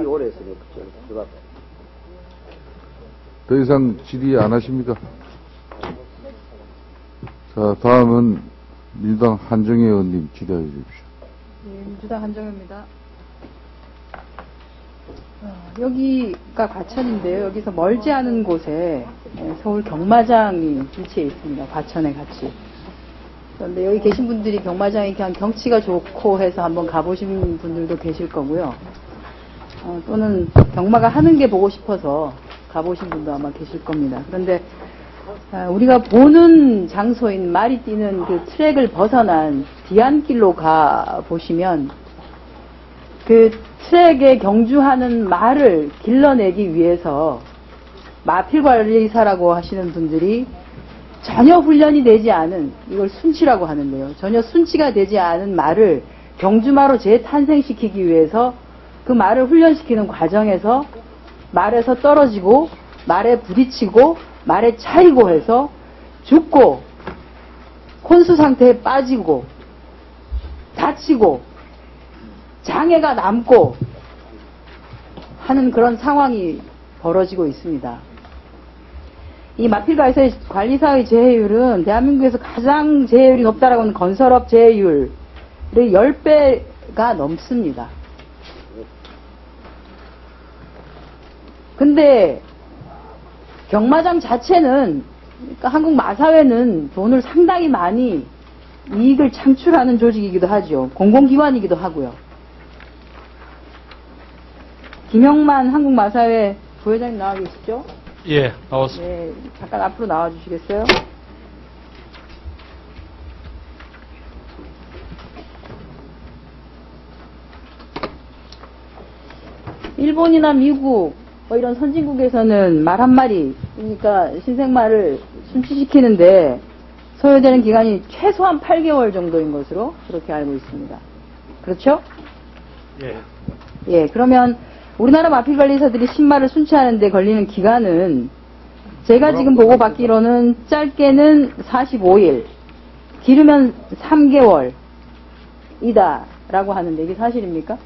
질의 오래 했으니까 들어가. 더 이상 질의 안 하십니까? 자, 다음은 민주당 한정혜 의원님 질의해 주십시오. 예, 민주당 한정입니다. 어, 여기가 과천인데요. 여기서 멀지 않은 곳에 예, 서울 경마장이 위치해 있습니다. 과천에 같이. 그런데 여기 계신 분들이 경마장이 그냥 경치가 좋고 해서 한번 가보신 분들도 계실 거고요. 어, 또는 경마가 하는 게 보고 싶어서 가보신 분도 아마 계실 겁니다. 그런데 아, 우리가 보는 장소인 말이 뛰는 그 트랙을 벗어난 뒤안길로 가 보시면 그 트랙에 경주하는 말을 길러내기 위해서 마필관리사라고 하시는 분들이 전혀 훈련이 되지 않은 이걸 순치라고 하는데요. 전혀 순치가 되지 않은 말을 경주마로 재탄생시키기 위해서 그 말을 훈련시키는 과정에서 말에서 떨어지고 말에 부딪히고 말에 차이고 해서 죽고 혼수 상태에 빠지고 다치고 장애가 남고 하는 그런 상황이 벌어지고 있습니다. 이 마필가에서의 관리사의 재해율은 대한민국에서 가장 재해율이 높다라고 하는 건설업 재해율의 10배가 넘습니다. 근데 경마장 자체는 그러니까 한국 마사회는 돈을 상당히 많이 이익을 창출하는 조직이기도 하죠. 공공기관이기도 하고요. 김영만 한국마사회 부회장님 나와 계시죠? 예, 나왔습니다. 네, 잠깐 앞으로 나와 주시겠어요? 일본이나 미국, 뭐 이런 선진국에서는 말 한마리, 그러니까 신생말을 순치시키는데 소요되는 기간이 최소한 8개월 정도인 것으로 그렇게 알고 있습니다. 그렇죠? 예. 예, 그러면 우리나라 마필관리사들이 신말을 순치하는데 걸리는 기간은 제가 지금 보고 받기로는 짧게는 45일, 길으면 3개월이다라고 하는데 이게 사실입니까?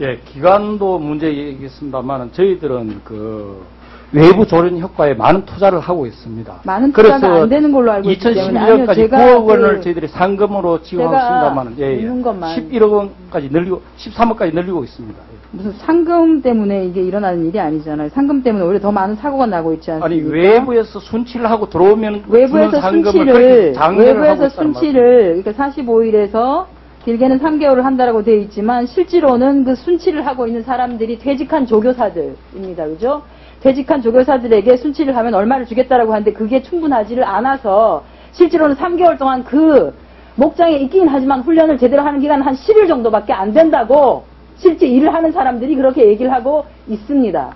예, 기간도 문제이겠습니다만 저희들은 그 외부 조련 효과에 많은 투자를 하고 있습니다. 많은 투자가 안 되는 걸로 알고 있기 때문에 아니요, 2011년까지 제가 9억 원을 그 저희들이 상금으로 지원했습니다만 예, 예. 있는 것만 11억 원까지 늘리고 13억까지 늘리고 있습니다. 예. 무슨 상금 때문에 이게 일어나는 일이 아니잖아요. 상금 때문에 오히려 더 많은 사고가 나고 있지 않습니까? 아니 외부에서 순치를 하고 들어오면 외부에서 상금을 순치를 그렇게 장려를 하고 외부에서 있다는 순치를 그러니까 45일에서 길게는 3개월을 한다라고 되어 있지만 실제로는 그 순치를 하고 있는 사람들이 퇴직한 조교사들입니다. 그죠? 퇴직한 조교사들에게 순치를 하면 얼마를 주겠다라고 하는데 그게 충분하지를 않아서 실제로는 3개월 동안 그 목장에 있긴 하지만 훈련을 제대로 하는 기간은 한 10일 정도밖에 안 된다고 실제 일을 하는 사람들이 그렇게 얘기를 하고 있습니다.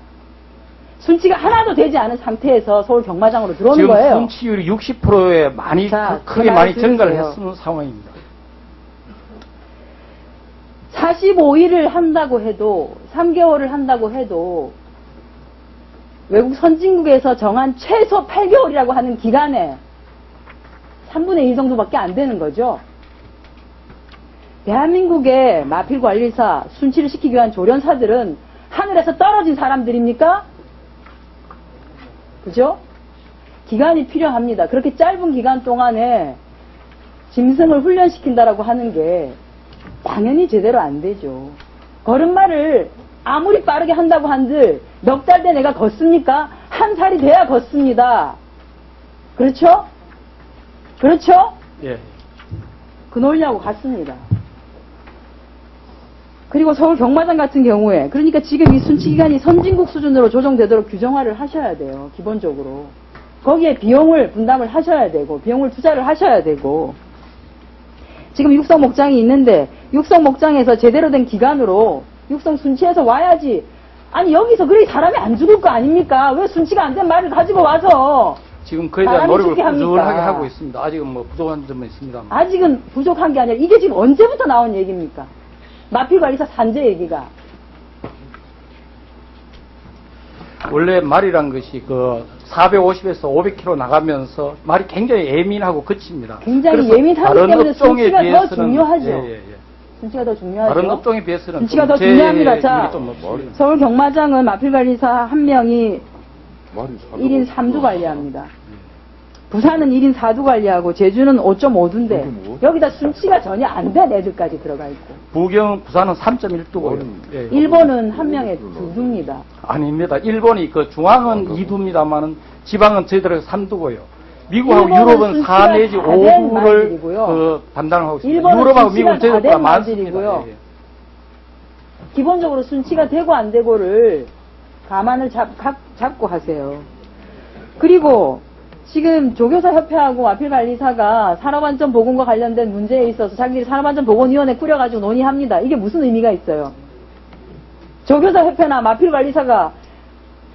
순치가 하나도 되지 않은 상태에서 서울 경마장으로 들어오는 지금 거예요. 순치율이 60%에 많이 자, 크- 크게 제 많이 말을 증가를 들으세요. 했는 상황입니다. 45일을 한다고 해도 3개월을 한다고 해도 외국 선진국에서 정한 최소 8개월이라고 하는 기간에 3분의 1 정도밖에 안 되는 거죠. 대한민국의 마필 관리사 순치를 시키기 위한 조련사들은 하늘에서 떨어진 사람들입니까? 그죠? 기간이 필요합니다. 그렇게 짧은 기간 동안에 짐승을 훈련시킨다라고 하는 게 당연히 제대로 안 되죠. 걸음마를 아무리 빠르게 한다고 한들 몇달돼 내가 걷습니까? 한 살이 돼야 걷습니다. 그렇죠? 그렇죠? 예. 그 논리하고 같습니다. 그리고 서울 경마장 같은 경우에 그러니까 지금 이 순치 기간이 선진국 수준으로 조정되도록 규정화를 하셔야 돼요. 기본적으로. 거기에 비용을 분담을 하셔야 되고 비용을 투자를 하셔야 되고 지금 육성 목장이 있는데 육성 목장에서 제대로 된 기간으로 육성 순치해서 와야지. 아니 여기서 그래 사람이 안 죽을 거 아닙니까? 왜 순치가 안 된 말을 가지고 와서 지금 그에 대한 노력을? 꾸준하게 하고 있습니다. 아직은 뭐 부족한 점은 있습니다. 아직은 부족한 게 아니라 이게 지금 언제부터 나온 얘기입니까? 마필관리사 산재 얘기가. 원래 말이란 것이 그 450에서 500km 나가면서 말이 굉장히 예민하고 거칩니다. 굉장히 예민하기 다른 때문에 업종에 순치가 더 비해서는 중요하죠. 예, 예, 예. 순치가 더 중요하죠. 다른 업종에 비해서는 순치가 좀더 중요합니다. 자. 서울 경마장은 마필관리사 한 명이 말이 1인 3두 관리합니다. 부산은 1인 4두 관리하고 제주는 5.5두인데 5.5? 여기다 순치가 전혀 안 된 애들까지 들어가 있고 부경 부산은 3.1두고요. 어린. 예. 일본은 한 명에 두 두입니다. 아닙니다. 일본이 그 중앙은 아, 2두입니다만은 지방은 저희들에서 3두고요. 미국하고 유럽은 4 순치가 내지 다된 5두를 말들이고요. 그 담당을 하고 있습니다. 일본은 유럽하고 미국은 저희들보다 많습니다. 예, 예. 기본적으로 순치가 되고 안 되고를 감안을 잡, 각- 잡고 하세요. 그리고 지금 조교사 협회하고 아필관리사가 산업안전 보건과 관련된 문제에 있어서 자기들이 산업안전 보건위원회 꾸려가지고 논의합니다. 이게 무슨 의미가 있어요? 조교사 협회나 마필관리사가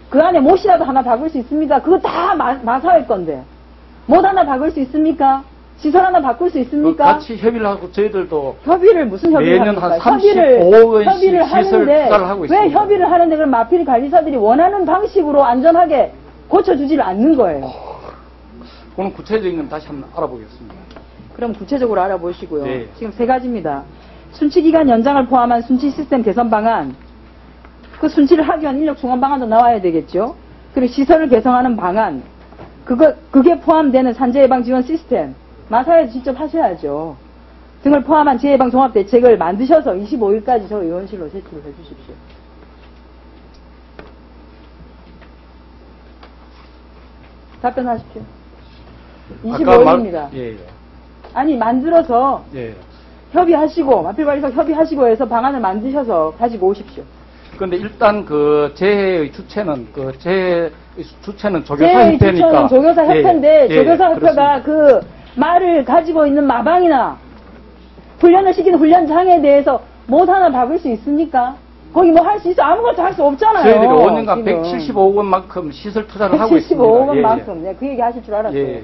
그 안에 못이라도 하나 박을 수 있습니까? 그거 다 마, 마사할 건데. 못 하나 박을 수 있습니까? 시설 하나 바꿀 수그 있습니까? 같이 협의를 하고 저희들도 협의를 무슨 협의를 매년 합니까? 한 협의를 35억 원씩 협의를 시설 하는데 하고 왜 있습니다. 협의를 하는데 그럼 마필 관리사들이 원하는 방식으로 안전하게 고쳐주지를 않는 거예요. 그는 구체적인 건 다시 한번 알아보겠습니다. 그럼 구체적으로 알아보시고요. 네. 지금 세 가지입니다. 순치 기간 연장을 포함한 순치 시스템 개선 방안, 그 순치를 하기 위한 인력 중원 방안도 나와야 되겠죠. 그리고 시설을 개성하는 방안, 그거 그게 포함되는 산재 예방 지원 시스템, 마사에 직접 하셔야죠. 등을 포함한 재예방 종합 대책을 만드셔서 25일까지 저 의원실로 제출을 해주십시오. 답변하십시오. 아까 말- 25일입니다. 예, 예. 아니 만들어서 예. 협의하시고 마필관리사 협의하시고 해서 방안을 만드셔서 가지고 오십시오. 근데 일단 그 재해의 주체는 그 재해 주체는 조교사 제 협회니까 조교사 예, 협회인데 예, 조교사 협회가. 그 말을 가지고 있는 마방이나 훈련을 시키는 훈련장에 대해서 못 하나 박을 수 있습니까? 거기 뭐 할 수 있어 아무것도 할 수 없잖아요. 저희들이 5년간 지금. 175억 원만큼 시설 투자를 하고 있습니다. 175억 예, 원만큼 네, 그 얘기 하실 줄 예. 알았어요. 예, 예.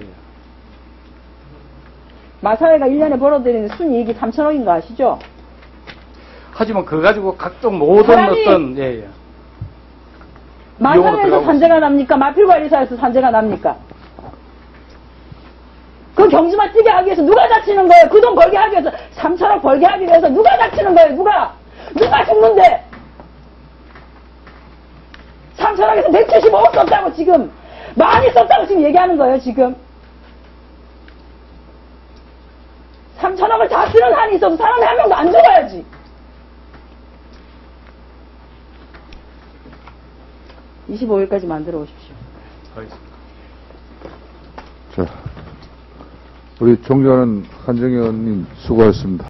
마사회가 1년에 벌어들이는 순이익이 3천억인 거 아시죠? 하지만 그거 가지고 각종 모든 사람이- 어떤 예, 예. 마사회에서 산재가 납니까? 마필관리사에서 산재가 납니까? 그 경주만 뛰게 하기 위해서 누가 다치는 거예요? 그 돈 벌게 하기 위해서 3천억 벌게 하기 위해서 누가 다치는 거예요? 누가? 누가 죽는데? 3천억에서 175억 썼다고 지금 많이 썼다고 지금 얘기하는 거예요 지금 3천억을 다 쓰는 한이 있어도 사람이 한 명도 안 죽어야지 25일까지 만들어 오십시오 알겠습니다. 자, 우리 존경하는 한정희 의원님 수고하셨습니다.